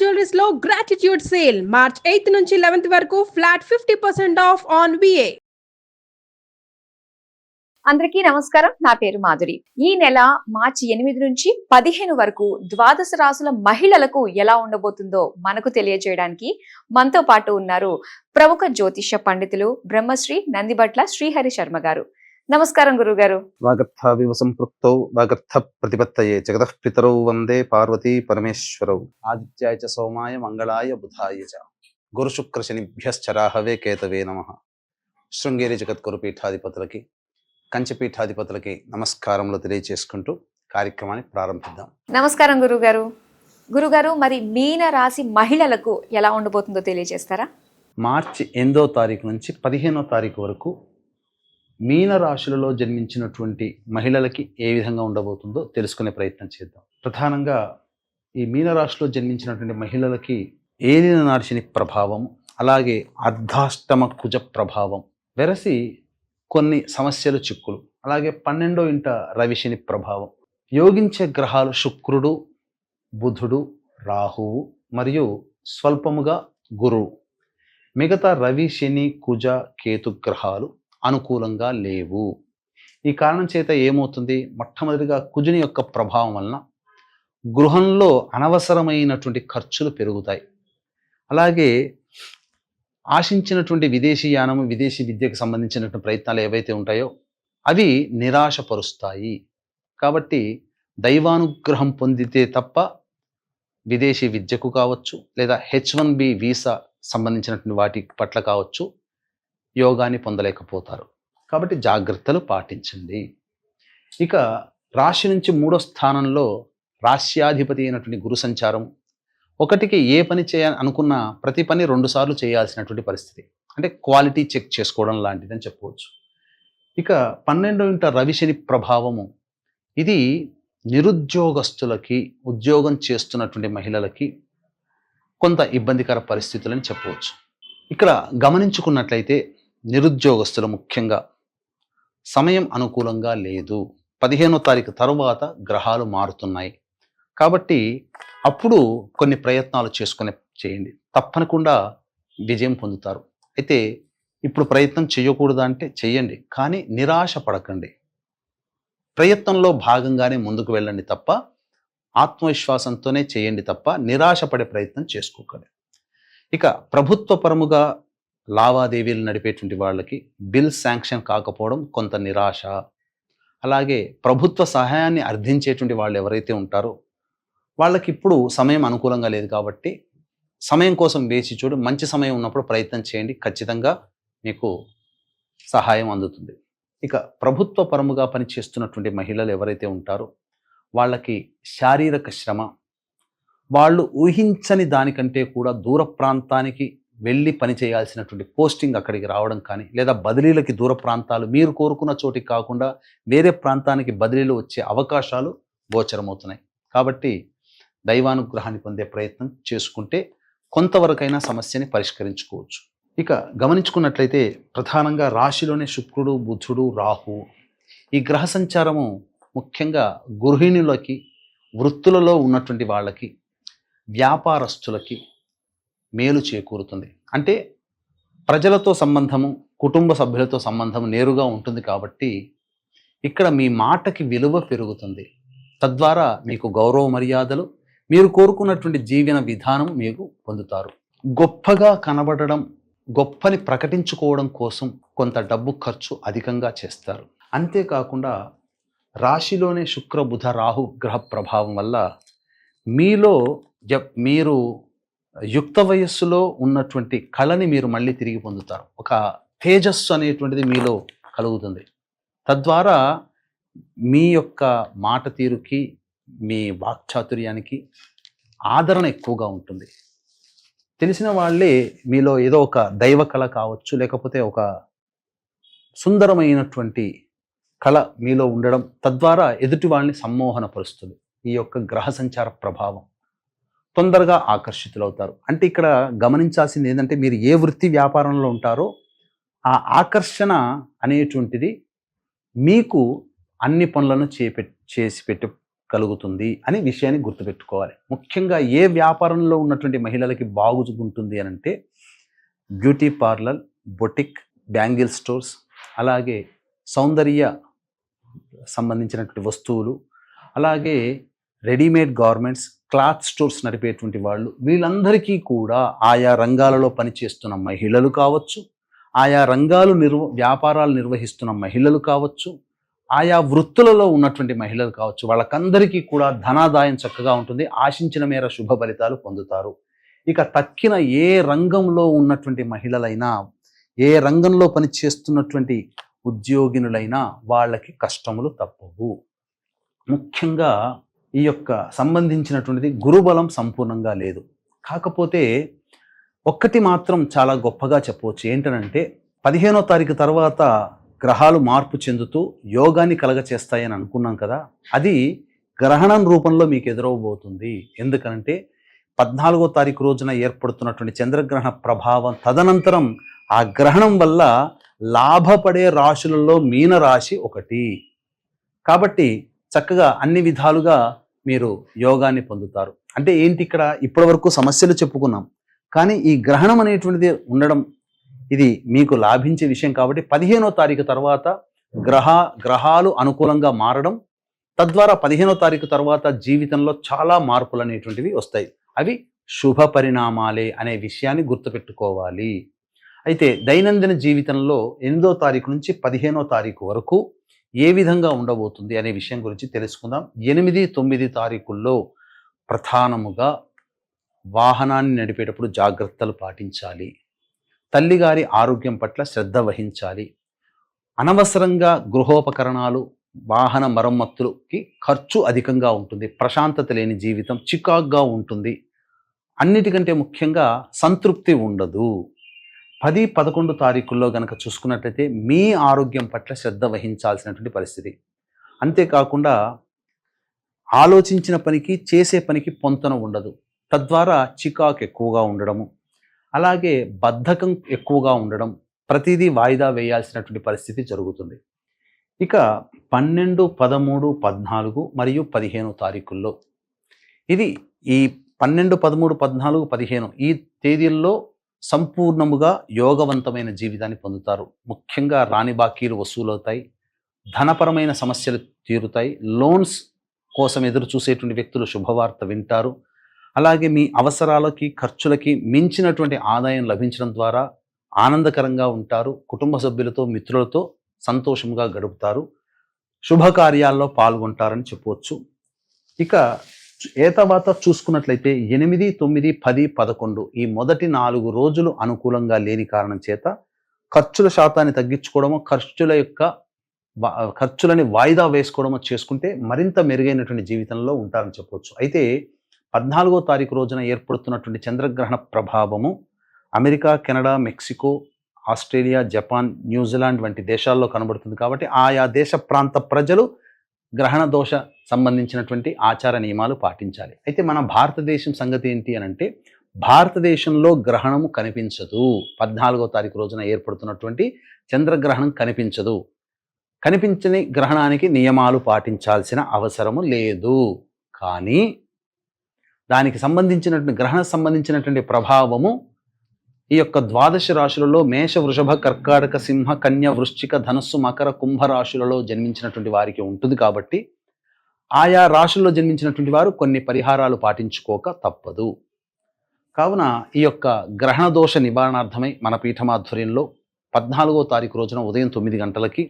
జ్యువెలరీస్లో gratitude sale March eighth నుంచి eleventh వరకు flat fifty percent off on VA అందరికీ నమస్కారం. నా పేరు మాధురి. ఈ నెల మార్చి ఎనిమిది నుంచి పదిహేను వరకు ద్వాదశ రాసుల మహిళలకు ఎలా ఉండబోతుందో మనకు తెలియజేయడానికి మనతో పాటు ఉన్నారు ప్రముఖ జ్యోతిష్య పండితులు బ్రహ్మశ్రీ నందిబట్ల శ్రీహరి శర్మ గారు. నమస్కారం గురుగారు వాగర్థావివ సంపృక్తౌ వాగర్థ ప్రతిపత్తయే జగతః పితరౌ వందే పార్వతీ పరమేశ్వరౌ. ఆదిత్యాయ చ సోమాయ మంగళాయ బుధాయ చ. గురుశుక్ర శనిభ్యశ్చరాహవే కేతవే నమ. శృంగేరి జగద్గురు పీఠాధిపతులకి కంచపీఠాధిపతులకి నమస్కారములు తెలియచేసుకుంటూ కార్యక్రమాన్ని ప్రారంభిద్దాం. నమస్కారం గురుగారు గురుగారు మరి మీన రాశి మహిళలకు ఎలా ఉండబోతుందో తెలియజేస్తారా? మార్చి ఎనిమిదో తారీఖు నుంచి పదిహేనో తారీఖు వరకు మీన రాశులలో జన్మించినటువంటి మహిళలకి ఏ విధంగా ఉండబోతుందో తెలుసుకునే ప్రయత్నం చేద్దాం. ప్రధానంగా ఈ మీనరాశిలో జన్మించినటువంటి మహిళలకి ఏలిన నాడిశని ప్రభావం అలాగే అర్ధాష్టమ కుజ ప్రభావం వెరసి కొన్ని సమస్యలు చిక్కులు అలాగే పన్నెండో ఇంట రవిశని ప్రభావం. యోగించే గ్రహాలు శుక్రుడు బుధుడు రాహువు మరియు స్వల్పముగా గురువు. మిగతా రవి శని కుజ కేతు గ్రహాలు అనుకూలంగా లేవు. ఈ కారణం చేత ఏమవుతుంది? మొట్టమొదటిగా కుజుని యొక్క ప్రభావం వలన గృహంలో అనవసరమైనటువంటి ఖర్చులు పెరుగుతాయి. అలాగే ఆశించినటువంటి విదేశీ యానము విదేశీ విద్యకు సంబంధించినటువంటి ప్రయత్నాలు ఏవైతే ఉంటాయో అవి నిరాశపరుస్తాయి. కాబట్టి దైవానుగ్రహం పొందితే తప్ప విదేశీ విద్యకు కావచ్చు లేదా హెచ్ వన్ బి వీసా సంబంధించినటువంటి వాటి పట్ల కావచ్చు యోగాన్ని పొందలేకపోతారు. కాబట్టి జాగ్రత్తలు పాటించండి. ఇక రాశి నుంచి మూడో స్థానంలో రాశ్యాధిపతి అయినటువంటి గురు సంచారం. ఒకటికి ఏ పని చేయాలని అనుకున్నా ప్రతి పని రెండుసార్లు చేయాల్సినటువంటి పరిస్థితి. అంటే క్వాలిటీ చెక్ చేసుకోవడం లాంటిదని చెప్పవచ్చు. ఇక పన్నెండో ఇంట రవిశని ప్రభావము. ఇది నిరుద్యోగస్తులకి ఉద్యోగం చేస్తున్నటువంటి మహిళలకి కొంత ఇబ్బందికర పరిస్థితులని చెప్పవచ్చు. ఇక్కడ గమనించుకున్నట్లయితే నిరుద్యోగస్తులు ముఖ్యంగా. సమయం అనుకూలంగా లేదు. పదిహేనో తారీఖు తర్వాత గ్రహాలు మారుతున్నాయి. కాబట్టి అప్పుడు కొన్ని ప్రయత్నాలు చేసుకునే చేయండి. తప్పనకుండా విజయం పొందుతారు. అయితే ఇప్పుడు ప్రయత్నం చేయకూడదా అంటే చెయ్యండి. కానీ నిరాశ పడకండి. ప్రయత్నంలో భాగంగానే ముందుకు వెళ్ళండి తప్ప ఆత్మవిశ్వాసంతోనే చేయండి తప్ప నిరాశపడే ప్రయత్నం చేసుకోకండి. ఇక ప్రభుత్వ పరముగా లావాదేవీలు నడిపేటువంటి వాళ్ళకి బిల్ శాంక్షన్ కాకపోవడం కొంత నిరాశ. అలాగే ప్రభుత్వ సహాయాన్ని అర్థించేటువంటి వాళ్ళు ఎవరైతే ఉంటారో వాళ్ళకి ఇప్పుడు సమయం అనుకూలంగా లేదు కాబట్టి సమయం కోసం వేచి చూడు మంచి సమయం ఉన్నప్పుడు ప్రయత్నం చేయండి ఖచ్చితంగా మీకు సహాయం అందుతుంది. ఇక ప్రభుత్వ పరముగా పనిచేస్తున్నటువంటి మహిళలు ఎవరైతే ఉంటారో వాళ్ళకి శారీరక శ్రమ వాళ్ళు ఊహించని దానికంటే కూడా దూర ప్రాంతానికి వెళ్ళి పని చేయాల్సినటువంటి పోస్టింగ్ అక్కడికి రావడం కానీ లేదా బదిలీలకి దూర ప్రాంతాలు మీరు కోరుకున్న చోటికి కాకుండా వేరే ప్రాంతానికి బదిలీలు వచ్చే అవకాశాలు గోచరమవుతున్నాయి. కాబట్టి దైవానుగ్రహాన్ని పొందే ప్రయత్నం చేసుకుంటే కొంతవరకైనా సమస్యని పరిష్కరించుకోవచ్చు. ఇక గమనించుకున్నట్లయితే ప్రధానంగా రాశిలోనే శుక్రుడు బుధుడు రాహు ఈ గ్రహ సంచారము ముఖ్యంగా గృహిణులకి వృత్తులలో ఉన్నటువంటి వాళ్ళకి వ్యాపారస్తులకి మేలు చేకూరుతుంది. అంటే ప్రజలతో సంబంధము కుటుంబ సభ్యులతో సంబంధం నేరుగా ఉంటుంది కాబట్టి ఇక్కడ మీ మాటకి విలువ పెరుగుతుంది. తద్వారా మీకు గౌరవ మర్యాదలు మీరు కోరుకున్నటువంటి జీవన విధానం మీకు పొందుతారు. గొప్పగా కనబడడం గొప్పని ప్రకటించుకోవడం కోసం కొంత డబ్బు ఖర్చు అధికంగా చేస్తారు. అంతేకాకుండా రాశిలోనే శుక్ర బుధ రాహు గ్రహ ప్రభావం వల్ల మీలో జ- మీరు యుక్త వయస్సులో ఉన్నటువంటి కళని మీరు మళ్ళీ తిరిగి పొందుతారు. ఒక తేజస్సు అనేటువంటిది మీలో కలుగుతుంది. తద్వారా మీ యొక్క మాట తీరుకి మీ వాక్చాతుర్యానికి ఆదరణ ఎక్కువగా ఉంటుంది. తెలిసిన వాళ్ళే మీలో ఏదో ఒక దైవ కళ కావచ్చు లేకపోతే ఒక సుందరమైనటువంటి కళ మీలో ఉండడం తద్వారా ఎదుటి వాళ్ళని సమ్మోహనపరుస్తుంది. ఈ యొక్క గ్రహ సంచార ప్రభావం. తొందరగా ఆకర్షితులవుతారు. అంటే ఇక్కడ గమనించాల్సింది ఏంటంటే మీరు ఏ వృత్తి వ్యాపారంలో ఉంటారో ఆ ఆకర్షణ అనేటువంటిది మీకు అన్ని పనులను చేపె చేసి పెట్టగలుగుతుంది అని అనే విషయాన్ని గుర్తుపెట్టుకోవాలి. ముఖ్యంగా ఏ వ్యాపారంలో ఉన్నటువంటి మహిళలకి బాగుంటుంది అని అంటే beauty parlour boutique bangle stores అలాగే సౌందర్య సంబంధించినటువంటి వస్తువులు అలాగే రెడీమేడ్ గార్మెంట్స్ క్లాత్ స్టోర్స్ నడిపేటువంటి వాళ్ళు వీళ్ళందరికీ కూడా ఆయా రంగాలలో పనిచేస్తున్న మహిళలు కావచ్చు ఆయా రంగాలు నిర్వ వ్యాపారాలు నిర్వహిస్తున్న మహిళలు కావచ్చు ఆయా వృత్తులలో ఉన్నటువంటి మహిళలు కావచ్చు వాళ్ళకందరికీ కూడా ధనాదాయం చక్కగా ఉంటుంది ఆశించిన మేర శుభ ఫలితాలు పొందుతారు. ఇక తక్కిన ఏ రంగంలో ఉన్నటువంటి మహిళలైనా ఏ రంగంలో పనిచేస్తున్నటువంటి ఉద్యోగినులైనా వాళ్ళకి కష్టములు తప్పవు. ముఖ్యంగా ఈ యొక్క సంబంధించినటువంటిది గురుబలం సంపూర్ణంగా లేదు. కాకపోతే ఒక్కటి మాత్రం చాలా గొప్పగా చెప్పవచ్చు. ఏంటనంటే పదిహేనో తారీఖు తర్వాత గ్రహాలు మార్పు చెందుతూ యోగాన్ని కలగచేస్తాయని అనుకున్నాం కదా అది గ్రహణం రూపంలో మీకు ఎదురవబోతుంది. ఎందుకంటే పద్నాలుగో తారీఖు రోజున ఏర్పడుతున్నటువంటి చంద్రగ్రహణ ప్రభావం తదనంతరం ఆ గ్రహణం వల్ల లాభపడే రాశులలో మీన రాశి ఒకటి. కాబట్టి చక్కగా అన్ని విధాలుగా మీరు యోగాన్ని పొందుతారు. అంటే ఏంటి ఇక్కడ? ఇప్పటి వరకు సమస్యలు చెప్పుకున్నాం. కానీ ఈ గ్రహణం అనేటువంటిది ఉండడం ఇది మీకు లాభించే విషయం కాబట్టి పదిహేనో తారీఖు తర్వాత గ్రహ గ్రహాలు అనుకూలంగా మారడం తద్వారా పదిహేనో తారీఖు తర్వాత జీవితంలో చాలా మార్పులు అనేటువంటివి వస్తాయి. అవి శుభ పరిణామాలే అనే విషయాన్ని గుర్తుపెట్టుకోవాలి. అయితే దైనందిన జీవితంలో ఎనిమిదో తారీఖు నుంచి పదిహేనో తారీఖు వరకు ఏ విధంగా ఉండబోతుంది అనే విషయం గురించి తెలుసుకుందాం. ఎనిమిది తొమ్మిది తారీఖుల్లో ప్రధానముగా వాహనాన్ని నడిపేటప్పుడు జాగ్రత్తలు పాటించాలి. తల్లిగారి ఆరోగ్యం పట్ల శ్రద్ధ వహించాలి. అనవసరంగా గృహోపకరణాలు వాహన మరమ్మతులకి ఖర్చు అధికంగా ఉంటుంది. ప్రశాంతత లేని జీవితం చికాగ్గా ఉంటుంది. అన్నిటికంటే ముఖ్యంగా సంతృప్తి ఉండదు. పది పదకొండు తారీఖుల్లో గనక చూసుకున్నట్లయితే మీ ఆరోగ్యం పట్ల శ్రద్ధ వహించాల్సినటువంటి పరిస్థితి. అంతేకాకుండా ఆలోచించిన పనికి చేసే పనికి పొంతన ఉండదు. తద్వారా చికాకు ఎక్కువగా ఉండడము అలాగే బద్ధకం ఎక్కువగా ఉండడం ప్రతిదీ వాయిదా వేయాల్సినటువంటి పరిస్థితి జరుగుతుంది. ఇక పన్నెండు పదమూడు పద్నాలుగు మరియు పదిహేను తారీఖుల్లో. ఇది ఈ పన్నెండు పదమూడు పద్నాలుగు పదిహేను ఈ తేదీల్లో సంపూర్ణముగా యోగవంతమైన జీవితాన్ని పొందుతారు. ముఖ్యంగా రాని బాకీలు వసూలవుతాయి. ధనపరమైన సమస్యలు తీరుతాయి. లోన్స్ కోసం ఎదురు చూసేటువంటి వ్యక్తులు శుభవార్త వింటారు. అలాగే మీ అవసరాలకి ఖర్చులకి మించినటువంటి ఆదాయం లభించడం ద్వారా ఆనందకరంగా ఉంటారు. కుటుంబ సభ్యులతో మిత్రులతో సంతోషంగా గడుపుతారు. శుభకార్యాల్లో పాల్గొంటారని చెప్పవచ్చు. ఇక ఏ తర్వాత చూసుకున్నట్లయితే ఎనిమిది తొమ్మిది పది పదకొండు ఈ మొదటి నాలుగు రోజులు అనుకూలంగా లేని కారణం చేత ఖర్చుల శాతాన్ని తగ్గించుకోవడము ఖర్చుల యొక్క ఖర్చులని వాయిదా వేసుకోవడమో చేసుకుంటే మరింత మెరుగైనటువంటి జీవితంలో ఉంటారని చెప్పవచ్చు అయితే పద్నాలుగో తారీఖు రోజున ఏర్పడుతున్నటువంటి చంద్రగ్రహణ ప్రభావము America Canada Mexico Australia Japan New Zealand వంటి దేశాల్లో కనబడుతుంది కాబట్టి ఆయా దేశ ప్రాంత ప్రజలు గ్రహణ దోష సంబంధించినటువంటి ఆచార నియమాలు పాటించాలి. అయితే మన భారతదేశం సంగతి ఏంటి అని అంటే భారతదేశంలో గ్రహణము కనిపించదు. పద్నాలుగో తారీఖు రోజున ఏర్పడుతున్నటువంటి చంద్రగ్రహణం కనిపించదు. కనిపించని గ్రహణానికి నియమాలు పాటించాల్సిన అవసరము లేదు. కానీ దానికి సంబంధించినటువంటి గ్రహణ సంబంధించినటువంటి ప్రభావము ఈ యొక్క ద్వాదశ రాశులలో మేష వృషభ కర్కాటక సింహ కన్య వృశ్చిక ధనస్సు మకర కుంభ రాశులలో జన్మించినటువంటి వారికి ఉంటుంది కాబట్టి ఆయా రాశుల్లో జన్మించినటువంటి వారు కొన్ని పరిహారాలు పాటించుకోక తప్పదు. కావున ఈ యొక్క గ్రహణ దోష నివారణార్థమై మన పీఠమాధ్వర్యంలో పద్నాలుగో తారీఖు రోజున ఉదయం తొమ్మిది గంటలకి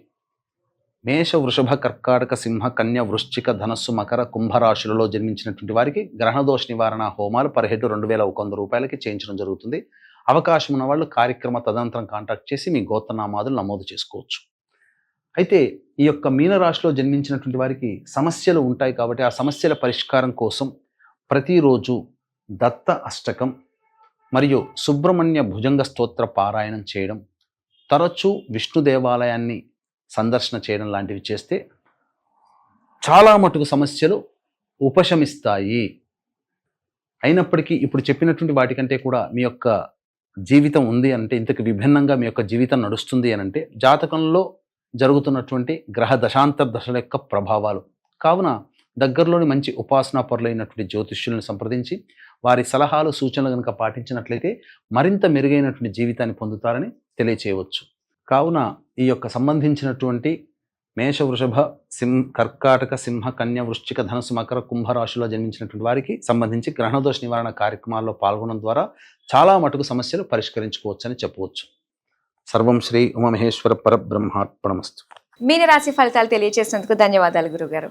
మేష వృషభ కర్కాటక సింహ కన్య వృశ్చిక ధనస్సు మకర కుంభరాశులలో జన్మించినటువంటి వారికి గ్రహణదోష నివారణ హోమాలు పర్ రెండు వేల ఒక వంద రూపాయలకి చేయించడం జరుగుతుంది. అవకాశం ఉన్న వాళ్ళు కార్యక్రమ తదనంతరం కాంటాక్ట్ చేసి మీ గోత్రనామాదులు నమోదు చేసుకోవచ్చు. అయితే ఈ యొక్క మీనరాశిలో జన్మించినటువంటి వారికి సమస్యలు ఉంటాయి కాబట్టి ఆ సమస్యల పరిష్కారం కోసం ప్రతిరోజు దత్త అష్టకం మరియు సుబ్రహ్మణ్య భుజంగ స్తోత్ర పారాయణం చేయడం తరచూ విష్ణు దేవాలయాన్ని సందర్శన చేయడం లాంటివి చేస్తే చాలా మటుకు సమస్యలు ఉపశమిస్తాయి. అయినప్పటికీ ఇప్పుడు చెప్పినటువంటి వాటికంటే కూడా మీ యొక్క జీవితం ఉంది అంటే ఇంతకు విభిన్నంగా మీ యొక్క జీవితం నడుస్తుంది అని అంటే జాతకంలో జరుగుతున్నటువంటి గ్రహ దశాంతర దశల యొక్క ప్రభావాలు. కావున దగ్గరలోని మంచి ఉపాసనా పరులైనటువంటి జ్యోతిష్యులను సంప్రదించి వారి సలహాలు సూచనలు కనుక పాటించినట్లయితే మరింత మెరుగైనటువంటి జీవితాన్ని పొందుతారని తెలియచేయవచ్చు. కావున ఈ యొక్క సంబంధించినటువంటి మేష వృషభ సింహ కర్కాటక సింహ కన్య వృశ్చిక ధనుసు మకర కుంభ జన్మించినటువంటి వారికి సంబంధించి గ్రహణదోష నివారణ కార్యక్రమాల్లో పాల్గొనడం ద్వారా చాలా మటుకు సమస్యలు పరిష్కరించుకోవచ్చని చెప్పవచ్చు. సర్వం శ్రీ ఉమమహేశ్వర పరబ్రహ్మార్పణమస్తు. మీన రాశి ఫలితాలు తెలియజేసినందుకు ధన్యవాదాలు గురుగారు.